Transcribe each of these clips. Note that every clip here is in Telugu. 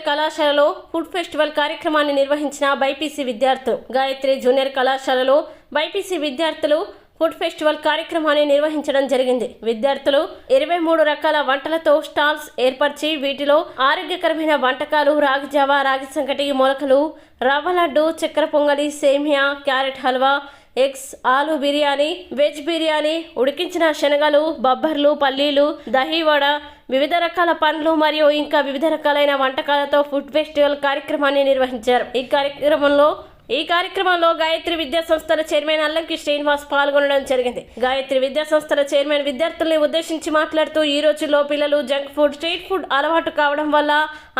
కళాశాలలో ఫుడ్ ఫెస్టివల్ కార్యక్రమాన్ని నిర్వహించిన బైపీసీ విద్యార్థులు గాయత్రి జూనియర్ కళాశాలలో బైపీసీ విద్యార్థులు ఫుడ్ ఫెస్టివల్ కార్యక్రమాన్ని నిర్వహించడం జరిగింది. విద్యార్థులు ఇరవై మూడు రకాల వంటలతో స్టాల్స్ ఏర్పరిచి వీటిలో ఆరోగ్యకరమైన వంటకాలు రాగి జావా రాగి సంకటి మొలకలు రవ్వ లడ్డు చక్కెర పొంగలి సేమియా క్యారెట్ హల్వా ఎగ్స్ ఆలు బిర్యానీ వెజ్ బిర్యానీ ఉడికించిన శనగలు బబ్బర్లు పల్లీలు దహీవడ వివిధ రకాల పండ్లు మరియు ఇంకా వివిధ రకాలైన వంటకాలతో ఫుడ్ ఫెస్టివల్ కార్యక్రమాన్ని నిర్వహించారు. ఈ కార్యక్రమంలో ఈ కార్యక్రమంలో గాయత్రి విద్యా సంస్థల చైర్మన్ అల్లంకి శ్రీనివాస్ పాల్గొనడం జరిగింది. గాయత్రి విద్యా సంస్థల చైర్మన్ విద్యార్థుల్ని ఉద్దేశించి మాట్లాడుతూ ఈ రోజుల్లో పిల్లలు జంక్ ఫుడ్ స్ట్రీట్ ఫుడ్ అలవాటు కావడం వల్ల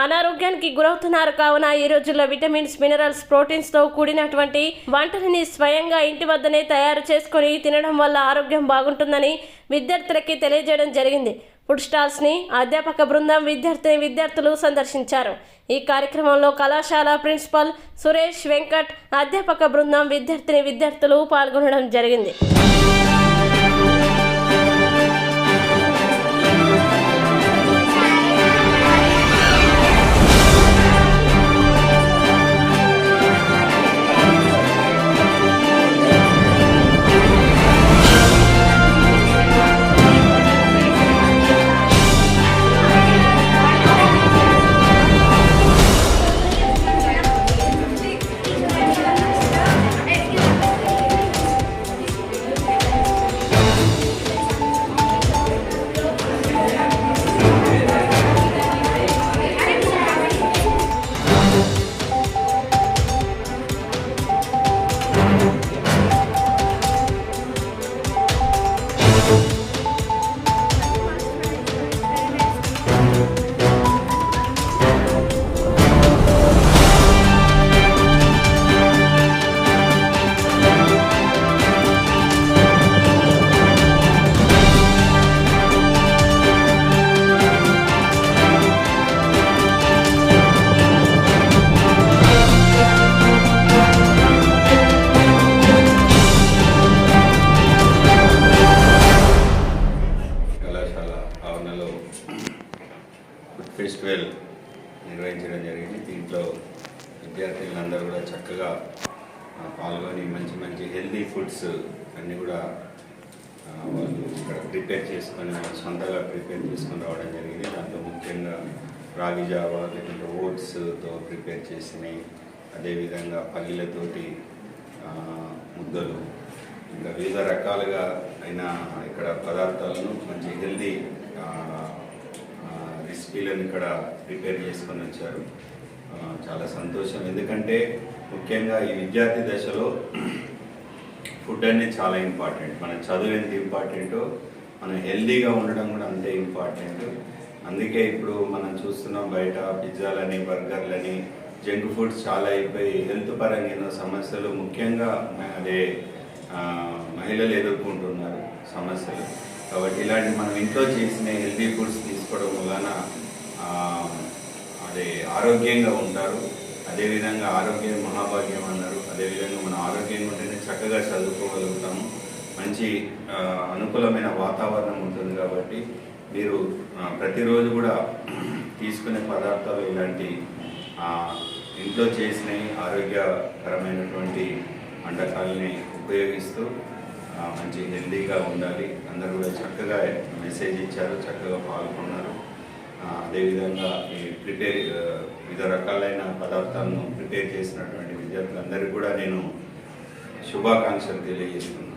అనారోగ్యానికి గురవుతున్నారు. కావున ఈ రోజుల్లో విటమిన్స్ మినరల్స్ ప్రోటీన్స్తో కూడినటువంటి వంటలని స్వయంగా ఇంటి వద్దనే తయారు చేసుకొని తినడం వల్ల ఆరోగ్యం బాగుంటుందని విద్యార్థులకి తెలియజేయడం జరిగింది. ఫుడ్ స్టాల్స్ని అధ్యాపక బృందం విద్యార్థిని విద్యార్థులు సందర్శించారు. ఈ కార్యక్రమంలో కళాశాల ప్రిన్సిపల్ సురేష్ వెంకట్ అధ్యాపక బృందం విద్యార్థిని విద్యార్థులు పాల్గొనడం జరిగింది. ఫెస్టివల్ నిర్వహించడం జరిగింది. దీంట్లో విద్యార్థులందరూ కూడా చక్కగా పాల్గొని మంచి మంచి హెల్దీ ఫుడ్స్ అన్నీ కూడా వాళ్ళు ఇక్కడ ప్రిపేర్ చేసుకొని వాళ్ళు సొంతగా ప్రిపేర్ చేసుకొని రావడం జరిగింది. దాంట్లో ముఖ్యంగా రాగి జావా లేకుంటే ఓట్స్తో ప్రిపేర్ చేసినవి అదేవిధంగా పల్లీలతోటి ముద్దలు ఇంకా వివిధ రకాలుగా అయిన ఇక్కడ పదార్థాలను మంచి హెల్దీ ఎస్పీలను ఇక్కడ ప్రిపేర్ చేసుకొని వచ్చారు. చాలా సంతోషం. ఎందుకంటే ముఖ్యంగా ఈ విద్యార్థి దశలో ఫుడ్ అనేది చాలా ఇంపార్టెంట్. మన చదువు ఎంత ఇంపార్టెంటో మనం హెల్దీగా ఉండడం కూడా అంతే ఇంపార్టెంట్. అందుకే ఇప్పుడు మనం చూస్తున్నాం బయట పిజ్జాలని బర్గర్లని జంక్ ఫుడ్స్ చాలా అయిపోయి హెల్త్ పరంగా ఎన్నో సమస్యలు ముఖ్యంగా అదే మహిళలు ఎదుర్కొంటున్నారు సమస్యలు. కాబట్టి ఇలాంటి మనం ఇంట్లో చేసిన హెల్దీ ఫుడ్స్ తీసుకోవడం వలన అదే ఆరోగ్యంగా ఉంటారు. అదేవిధంగా ఆరోగ్యం మహాభాగ్యం అన్నారు. అదేవిధంగా మన ఆరోగ్యంగా ఉంటేనే చక్కగా చదువుకోగలుగుతాము. మంచి అనుకూలమైన వాతావరణం ఉంటుంది కాబట్టి మీరు ప్రతిరోజు కూడా తీసుకునే పదార్థాలు ఇలాంటి ఇంట్లో చేసినవి ఆరోగ్యకరమైనటువంటి వంటకాలని ఉపయోగిస్తూ మంచి హెల్దీగా ఉండాలి. అందరూ కూడా చక్కగా మెసేజ్ ఇచ్చారు చక్కగా పాల్గొన్నారు. అదేవిధంగా ఈ ప్రిపేర్ వివిధ రకాలైన పదార్థాలను ప్రిపేర్ చేసినటువంటి విద్యార్థులందరికీ కూడా నేను శుభాకాంక్షలు తెలియజేస్తున్నాను.